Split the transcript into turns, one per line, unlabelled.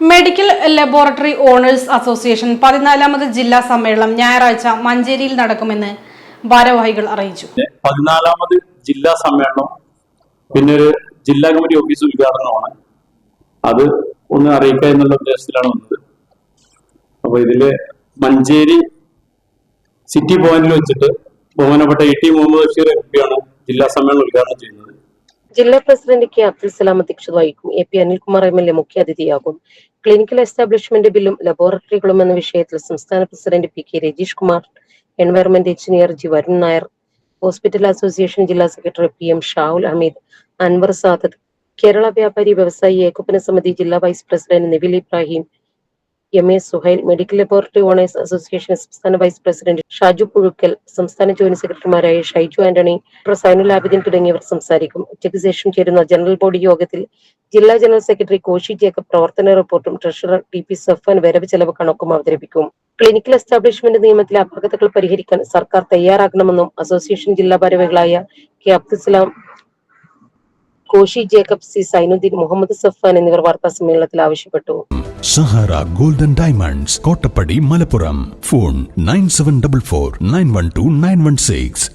Medical laboratory owners association പതിനാലാമത് ജില്ലാ സമ്മേളനം ഞായറാഴ്ച മഞ്ചേരിയിൽ നടക്കുമെന്ന് ഭാരവാഹികൾ അറിയിച്ചു.
പതിനാലാമത് ജില്ലാ സമ്മേളനം പിന്നെ ഒരു ജില്ലാ കമ്മിറ്റി ഓഫീസ് ഉദ്ഘാടനമാണ്. അത് ഒന്ന് അറിയിക്കുക എന്നുള്ള ഉദ്ദേശത്തിലാണ് വന്നത്. അപ്പൊ ഇതിൽ മഞ്ചേരി സിറ്റി പോയിന്റിൽ വെച്ചിട്ട് ബഹുമാനപ്പെട്ട E T Muhammad Basheer M പിയാണ് ജില്ലാ സമ്മേളനം ഉദ്ഘാടനം ചെയ്യുന്നത്.
ജില്ലാ പ്രസിഡന്റ് കെ അബ്ദുൽ സലാം അധ്യക്ഷത വഹിക്കും A P Anilkumar M L A മുഖ്യാതിഥിയാകും ക്ലിനിക്കൽ എസ്റ്റാബ്ലിഷ്മെന്റ് ബില്ലും ലബോറട്ടറികളും എന്ന വിഷയത്തിൽ സംസ്ഥാന president P K Rajeesh Kumar environment engineer G Varun Nair hospital association ജില്ലാ secretary P M Shahul Hameed Anwar Sadath Kerala Vyapari Vyavasayi Ekopana Samithi ജില്ലാ vice president Nibil Ibrahim M A Suhail medical laboratory owners association സംസ്ഥാന vice president Shaju Puzhukkal സംസ്ഥാന joint സെക്രട്ടറിമാരായ Shaiju Antony doctor Sainul Abidin തുടങ്ങിയവർ സംസാരിക്കും. ഉച്ചയ്ക്ക് ശേഷം ചേരുന്ന ജനറൽ ബോഡി യോഗത്തിൽ ജില്ലാ ജനറൽ സെക്രട്ടറി കോശി ജേക്കബ് പ്രവർത്തന റിപ്പോർട്ടും ട്രഷറർ ടി പി സഫാൻ വരവ് ചെലവ് കണക്കും അവതരിപ്പിക്കും. ക്ലിനിക്കൽ എസ്റ്റാബ്ലിഷ്മെന്റ് നിയമത്തിലെ അപകടങ്ങൾ പരിഹരിക്കാൻ സർക്കാർ തയ്യാറാകണമെന്നും അസോസിയേഷൻ ജില്ലാ ഭാരവാഹികളായ കെ അബ്ദുസലാം കോശി ജേക്കബ് സി സൈനുദ്ദീൻ മുഹമ്മദ് സഫാൻ എന്നിവർ വാർത്താ സമ്മേളനത്തിൽ ആവശ്യപ്പെട്ടു.
Sahara golden diamonds Kottappadi Malappuram. Phone nine seven double four nine one two nine one six.